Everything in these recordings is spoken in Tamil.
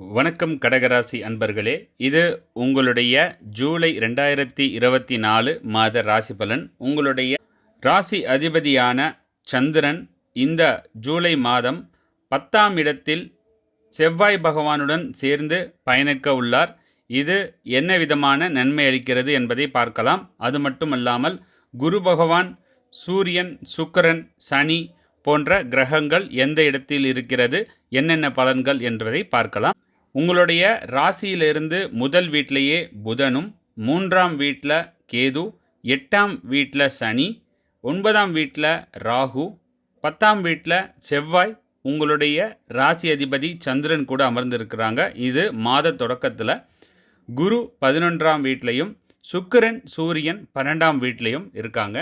வணக்கம் கடகராசி அன்பர்களே இது உங்களுடைய ஜூலை ரெண்டாயிரத்தி இருபத்தி நாலு மாத ராசி பலன். உங்களுடைய ராசி அதிபதியான சந்திரன் இந்த ஜூலை மாதம் பத்தாம் இடத்தில் செவ்வாய் பகவானுடன் சேர்ந்து பயணிக்க உள்ளார். இது என்ன விதமான நன்மை அளிக்கிறது என்பதை பார்க்கலாம். அது மட்டுமல்லாமல் குரு பகவான் சூரியன் சுக்கரன் சனி போன்ற கிரகங்கள் எந்த இடத்தில் இருக்கிறது என்னென்ன பலன்கள் என்பதை பார்க்கலாம். உங்களுடைய ராசியிலிருந்து முதல் வீட்டிலேயே புதனும் மூன்றாம் வீட்டில் கேது எட்டாம் வீட்டில் சனி ஒன்பதாம் வீட்டில் ராகு பத்தாம் வீட்டில் செவ்வாய். உங்களுடைய ராசி அதிபதி சந்திரன் கூட அமர்ந்திருக்கிறாங்க. இது மாத தொடக்கத்தில். குரு பதினொன்றாம் வீட்லேயும் சுக்கிரன் சூரியன் பன்னெண்டாம் வீட்லேயும் இருக்காங்க.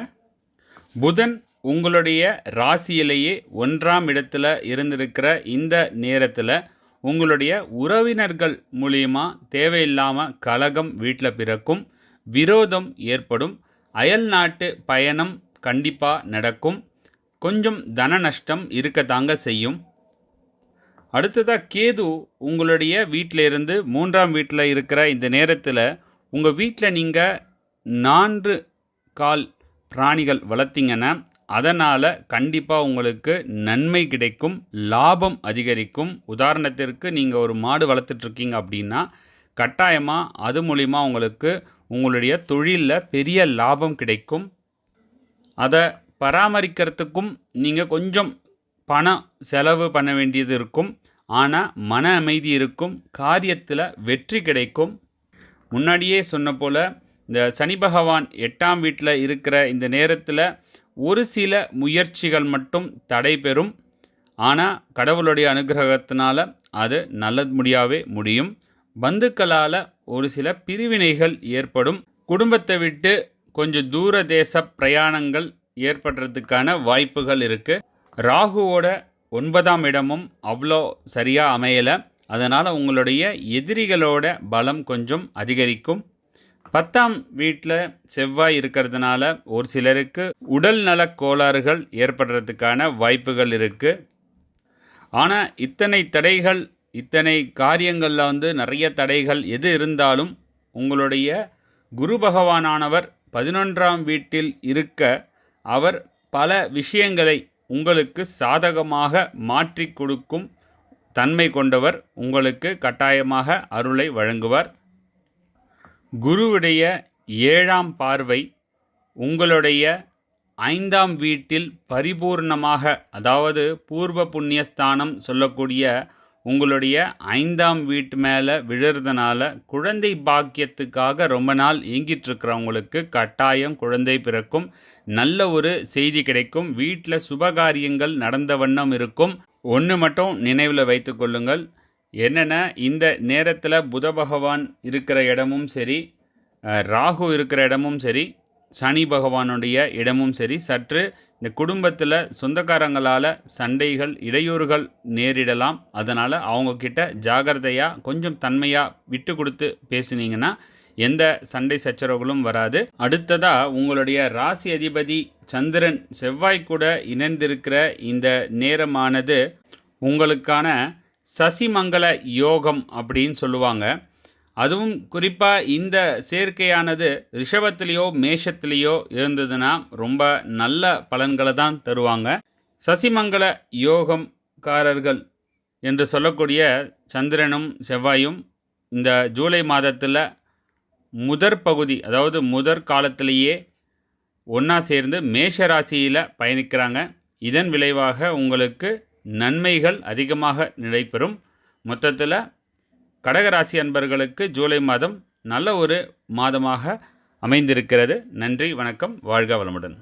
புதன் உங்களுடைய ராசியிலேயே ஒன்றாம் இடத்துல இருந்திருக்கிற இந்த நேரத்தில் உங்களுடைய உறவினர்கள் மூலியமா தேவையில்லாமல் கலகம் வீட்டில் பிறக்கும் விரோதம் ஏற்படும் அயல் நாட்டு பயணம் கண்டிப்பாக நடக்கும் கொஞ்சம் தன நஷ்டம் இருக்கத்தாங்க செய்யும். அடுத்ததாக கேது உங்களுடைய வீட்டில் இருந்து மூன்றாம் வீட்டில் இருக்கிற இந்த நேரத்தில் உங்கள் வீட்டில் நீங்கள் நான்கு கால் பிராணிகள் வளர்த்தீங்கன்னா அதனால் கண்டிப்பாக உங்களுக்கு நன்மை கிடைக்கும் லாபம் அதிகரிக்கும். உதாரணத்திற்கு நீங்கள் ஒரு மாடு வளர்த்துட்ருக்கீங்க அப்படின்னா கட்டாயமாக அது மூலிமா உங்களுக்கு உங்களுடைய தொழிலில் பெரிய லாபம் கிடைக்கும். அதை பராமரிக்கிறதுக்கும் நீங்கள் கொஞ்சம் பணம் செலவு பண்ண வேண்டியது இருக்கும். ஆனால் மன அமைதி இருக்கும் காரியத்தில் வெற்றி கிடைக்கும். முன்னாடியே சொன்ன போல் இந்த சனி பகவான் எட்டாம் வீட்டில் இருக்கிற இந்த நேரத்தில் ஒரு சில முயற்சிகள் மட்டும் தடைபெறும் ஆனால் கடவுளுடைய அனுகிரகத்தினால் அது நல்லபடியாகவே முடியும். பந்துக்களால் ஒரு சில பிரிவினைகள் ஏற்படும். குடும்பத்தை விட்டு கொஞ்சம் தூர தேச பிரயாணங்கள் ஏற்படுறதுக்கான வாய்ப்புகள் இருக்குது ராகுவோட ஒன்பதாம் இடமும் அவ்வளோ சரியாக அமையலை. அதனால் உங்களுடைய எதிரிகளோட பலம் கொஞ்சம் அதிகரிக்கும். பத்தாம் வீட்டில் செவ்வாய் இருக்கிறதுனால ஒரு சிலருக்கு உடல் நலக் கோளாறுகள் ஏற்படுறதுக்கான வாய்ப்புகள் இருக்குது ஆனால் இத்தனை தடைகள் இத்தனை காரியங்களில் வந்து நிறைய தடைகள் எது இருந்தாலும் உங்களுடைய குரு பகவானானவர் பதினொன்றாம் வீட்டில் இருக்க அவர் பல விஷயங்களை உங்களுக்கு சாதகமாக மாற்றி கொடுக்கும் தன்மை கொண்டவர். உங்களுக்கு கட்டாயமாக அருளை வழங்குவார். குருவுடைய ஏழாம் பார்வை உங்களுடைய ஐந்தாம் வீட்டில் பரிபூர்ணமாக அதாவது பூர்வ புண்ணியஸ்தானம் சொல்லக்கூடிய உங்களுடைய ஐந்தாம் வீட்டு மேலே விழுறதுனால குழந்தை பாக்கியத்துக்காக ரொம்ப நாள் இயங்கிட்டுருக்கிறவங்களுக்கு கட்டாயம் குழந்தை பிறக்கும். நல்ல ஒரு செய்தி கிடைக்கும். வீட்டில் சுபகாரியங்கள் நடந்த வண்ணம் இருக்கும். ஒன்று மட்டும் நினைவில் வைத்து கொள்ளுங்கள். என்னென்னா இந்த நேரத்தில் புத பகவான் இருக்கிற இடமும் சரி ராகு இருக்கிற இடமும் சரி சனி பகவானுடைய இடமும் சரி சற்று இந்த குடும்பத்தில் சொந்தக்காரங்களால் சண்டைகள் இடையூறுகள் நேரிடலாம். அதனால் அவங்கக்கிட்ட ஜாகிரதையாக கொஞ்சம் தன்மையாக விட்டு கொடுத்து பேசுனீங்கன்னா எந்த சண்டை சச்சரவுகளும் வராது. அடுத்ததாக உங்களுடைய ராசி அதிபதி சந்திரன் செவ்வாய் கூட இணைந்திருக்கிற இந்த நேரமானது உங்களுக்கான சசிமங்கல யோகம் அப்படின்னு சொல்லுவாங்க. அதுவும் குறிப்பாக இந்த சேர்க்கையானது ரிஷபத்திலேயோ மேஷத்திலேயோ இருந்ததுன்னா ரொம்ப நல்ல பலன்களை தான் தருவாங்க. சசிமங்கல யோகம்காரர்கள் என்று சொல்லக்கூடிய சந்திரனும் செவ்வாயும் இந்த ஜூலை மாதத்தில் முதற் பகுதி அதாவது முதற் காலத்திலேயே ஒன்றா சேர்ந்து மேஷ ராசியில் பயணிக்கிறாங்க. இதன் விளைவாக உங்களுக்கு நன்மைகள் அதிகமாக நிலைபெறும் மொத்தத்தில் கடகராசி அன்பர்களுக்கு ஜூலை மாதம் நல்ல ஒரு மாதமாக அமைந்திருக்கிறது. நன்றி வணக்கம் வாழ்க வளமுடன்.